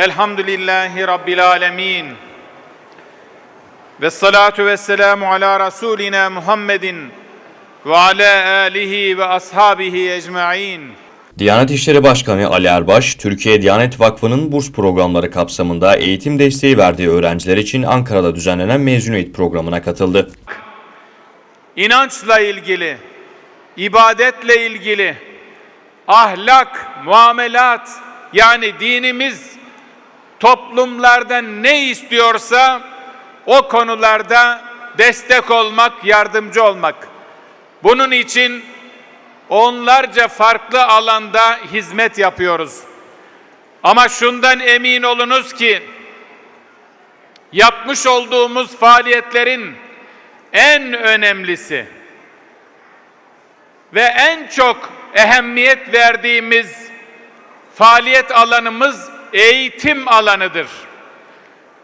Elhamdülillahi Rabbil alemin. Ve salatu ve selamu ala Resulina Muhammedin ve ala alihi ve ashabihi ecma'in. Diyanet İşleri Başkanı Ali Erbaş, Türkiye Diyanet Vakfı'nın burs programları kapsamında eğitim desteği verdiği öğrenciler için Ankara'da düzenlenen mezuniyet programına katıldı. İnançla ilgili, ibadetle ilgili, ahlak, muamelat yani dinimiz toplumlardan ne istiyorsa o konularda destek olmak, yardımcı olmak. Bunun için onlarca farklı alanda hizmet yapıyoruz. Ama şundan emin olunuz ki yapmış olduğumuz faaliyetlerin en önemlisi ve en çok ehemmiyet verdiğimiz faaliyet alanımız eğitim alanıdır.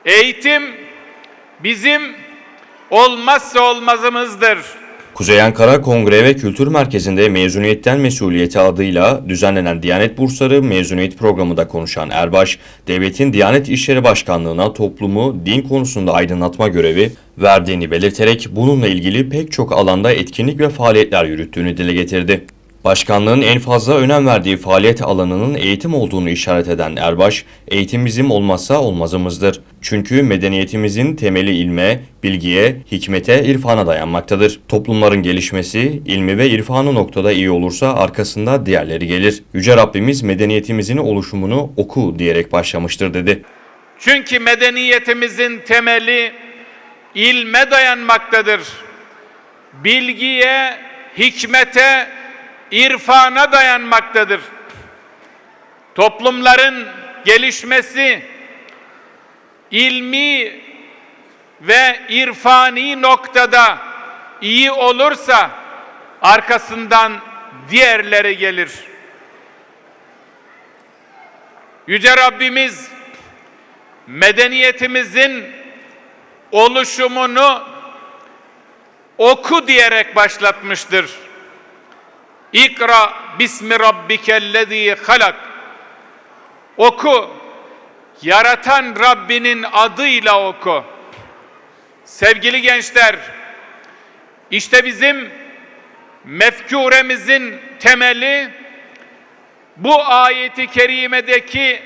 Eğitim bizim olmazsa olmazımızdır. Kuzey Ankara Kongre ve Kültür Merkezi'nde mezuniyetten mesuliyeti adıyla düzenlenen Diyanet Bursları mezuniyet programında konuşan Erbaş, devletin Diyanet İşleri Başkanlığı'na toplumu din konusunda aydınlatma görevi verdiğini belirterek bununla ilgili pek çok alanda etkinlik ve faaliyetler yürüttüğünü dile getirdi. Başkanlığın en fazla önem verdiği faaliyet alanının eğitim olduğunu işaret eden Erbaş, eğitim bizim olmazsa olmazımızdır. Çünkü medeniyetimizin temeli ilme, bilgiye, hikmete, irfana dayanmaktadır. Toplumların gelişmesi, ilmi ve irfanı noktada iyi olursa arkasında diğerleri gelir. Yüce Rabbimiz medeniyetimizin oluşumunu oku diyerek başlamıştır dedi. Çünkü medeniyetimizin temeli ilme dayanmaktadır. Bilgiye, hikmete, irfana dayanmaktadır. Toplumların gelişmesi ilmi ve irfani noktada iyi olursa arkasından diğerleri gelir. Yüce Rabbimiz medeniyetimizin oluşumunu oku diyerek başlatmıştır. İkra bismi rabbikellezî halak. Oku. Yaratan Rabbinin adıyla oku. Sevgili gençler, işte bizim mefkuremizin temeli bu ayeti kerimedeki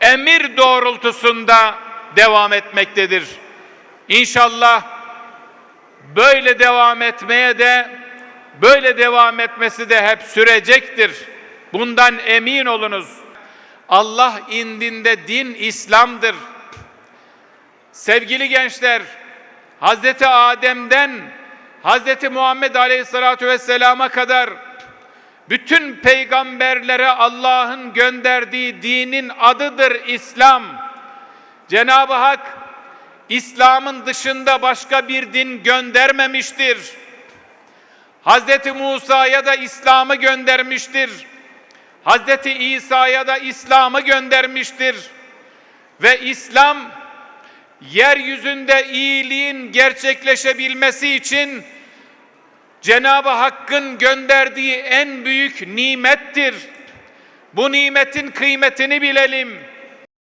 emir doğrultusunda devam etmektedir. İnşallah böyle devam etmeye de böyle devam etmesi de hep sürecektir. Bundan emin olunuz. Allah indinde din İslam'dır. Sevgili gençler, Hazreti Adem'den Hazreti Muhammed Aleyhisselatü Vesselam'a kadar bütün peygamberlere Allah'ın gönderdiği dinin adıdır İslam. Cenab-ı Hak İslam'ın dışında başka bir din göndermemiştir. Hazreti Musa'ya da İslam'ı göndermiştir. Hazreti İsa'ya da İslam'ı göndermiştir. Ve İslam yeryüzünde iyiliğin gerçekleşebilmesi için Cenab-ı Hakk'ın gönderdiği en büyük nimettir. Bu nimetin kıymetini bilelim.